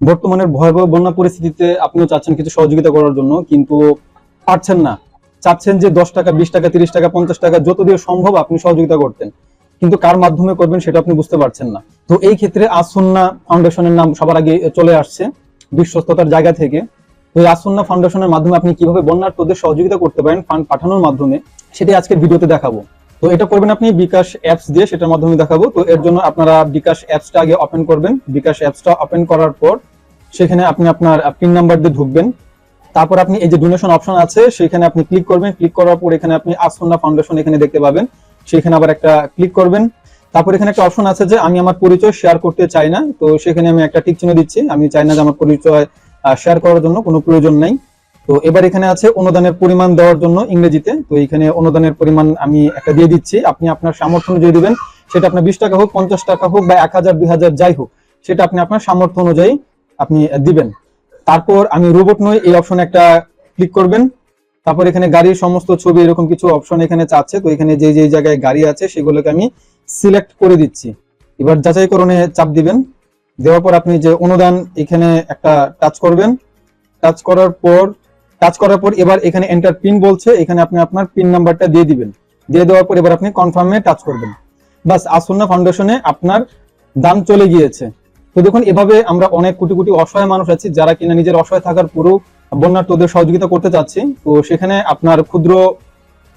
বর্তমানের ভয়াবহ বন্যা পরিস্থিতিতে আপনিও চাচ্ছেন কিছু সহযোগিতা করার জন্য, কিন্তু পারছেন না। চাচ্ছেন যে দশ টাকা, বিশ টাকা, তিরিশ টাকা, পঞ্চাশ টাকা, যত দিয়ে সম্ভব আপনি সহযোগিতা করতেন। কিন্তু কার মাধ্যমে করবেন সেটা আপনি বুঝতে পারছেন না। তো এই ক্ষেত্রে আসন্না ফাউন্ডেশনের নাম সবার আগে চলে আসছে, বিশ্বস্ততার জায়গা থেকে। তো আসন্না ফাউন্ডেশনের মাধ্যমে আপনি কীভাবে বন্যার্থদের সহযোগিতা করতে পারেন ফান্ড পাঠানোর মাধ্যমে, সেটাই আজকের ভিডিওতে দেখাবো। তো এটা করবেন আপনি বিকাশ অ্যাপস দিয়ে, সেটার মাধ্যমে দেখাবো। তো এর জন্য আপনারা বিকাশ অ্যাপসটা আগে ওপেন করবেন। বিকাশ অ্যাপসটা ওপেন করার পর সেখানে আপনি আপনার পিন নাম্বার দিয়ে ঢুকবেন। তারপর আপনি এই যে ডোনেশন অপশন আছে, সেখানে আপনি ক্লিক করবেন। ক্লিক করার পর এখানে আপনি আসন্না ফাউন্ডেশন এখানে দেখতে পাবেন। সেখানে আবার একটা ক্লিক করবেন। তারপর এখানে একটা অপশন আছে যে, আমি আমার পরিচয় শেয়ার করতে চাই না। তো সেখানে আমি একটা টিক চিহ্ন দিচ্ছি। আমি চাই না যে আমার পরিচয় শেয়ার করার জন্য কোনো প্রয়োজন নাই। তো এবার এখানে আছে অনুদানের পরিমাণ দেওয়ার জন্য ইংরেজিতে। তো এখানে অনুদানের পরিমাণ আমি একটা দিয়ে দিচ্ছি। আপনি আপনার সামর্থ্য অনুযায়ী দিবেন। সেটা আপনার বিশ টাকা হোক, পঞ্চাশ টাকা হোক বা এক হাজার, দুই হাজার, যাই হোক। সেটা আপনি আপনার সামর্থ্য অনুযায়ী আপনি দিবেন। তারপর আমি রোবট নই, এই অপশনে একটা ক্লিক করবেন। তারপর এখানে গাড়ির সমস্ত ছবি এরকম কিছু অপশন এখানে চাচ্ছে, তো এখানে যে যে জায়গায় গাড়ি আছে সেগুলোকে আমি সিলেক্ট করে দিচ্ছি। এবার যাচাইকরণে চাপ দিবেন। দেওয়ার পর আপনি যে অনুদান এখানে একটা টাচ করবেন। টাচ করার পর টাচ করার পর এবার এখানে এন্টার পিন বলছে, এখানে আপনি আপনার পিন নাম্বারটা দিয়ে দিবেন। দিয়ে দেওয়ার পর এবার আপনি কনফার্মে টাচ করবেন। বাস আসন্না ফাউন্ডেশনে আপনার দাম চলে গিয়েছে। তো দেখুন, এভাবে আমরা অনেক কোটি কোটি অসহায় মানুষ আছি, যারা কিনা নিজের অসহায় থাকার পুরো বন্যার্থদের সহযোগিতা করতে চাচ্ছি। তো সেখানে আপনার ক্ষুদ্র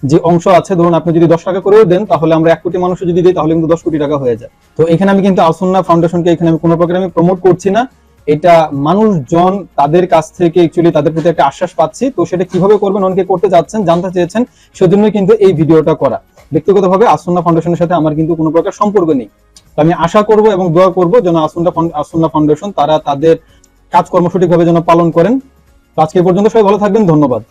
যে অংশ আছে, ধরুন আপনি যদি দশ টাকা করেও দেন, তাহলে আমরা এক কোটি মানুষ যদি দিই, তাহলে কিন্তু দশ কোটি টাকা হয়ে যায়। তো এখানে আমি কিন্তু আসন্না ফাউন্ডেশনকে, এখানে আমি কোনো প্রকার আমি প্রমোট করছি না। এটা মানুষজন তাদের কাছ থেকে অ্যাকচুয়ালি তাদের প্রতি একটা আশ্বাস পাচ্ছি। তো সেটা কীভাবে করবেন, অনেকে করতে যাচ্ছেন জানতে চেয়েছেন, সেজন্যই কিন্তু এই ভিডিওটা করা। ব্যক্তিগতভাবে আসন্না ফাউন্ডেশনের সাথে আমার কিন্তু কোনো প্রকার সম্পর্ক নেই। আমি আশা করব এবং দোয়া করব যেন আসুন্দা আসন্না ফাউন্ডেশন তারা তাদের কাজকর্ম সঠিকভাবে যেন পালন করেন। আজকে পর্যন্ত সবাই ভালো থাকবেন, ধন্যবাদ।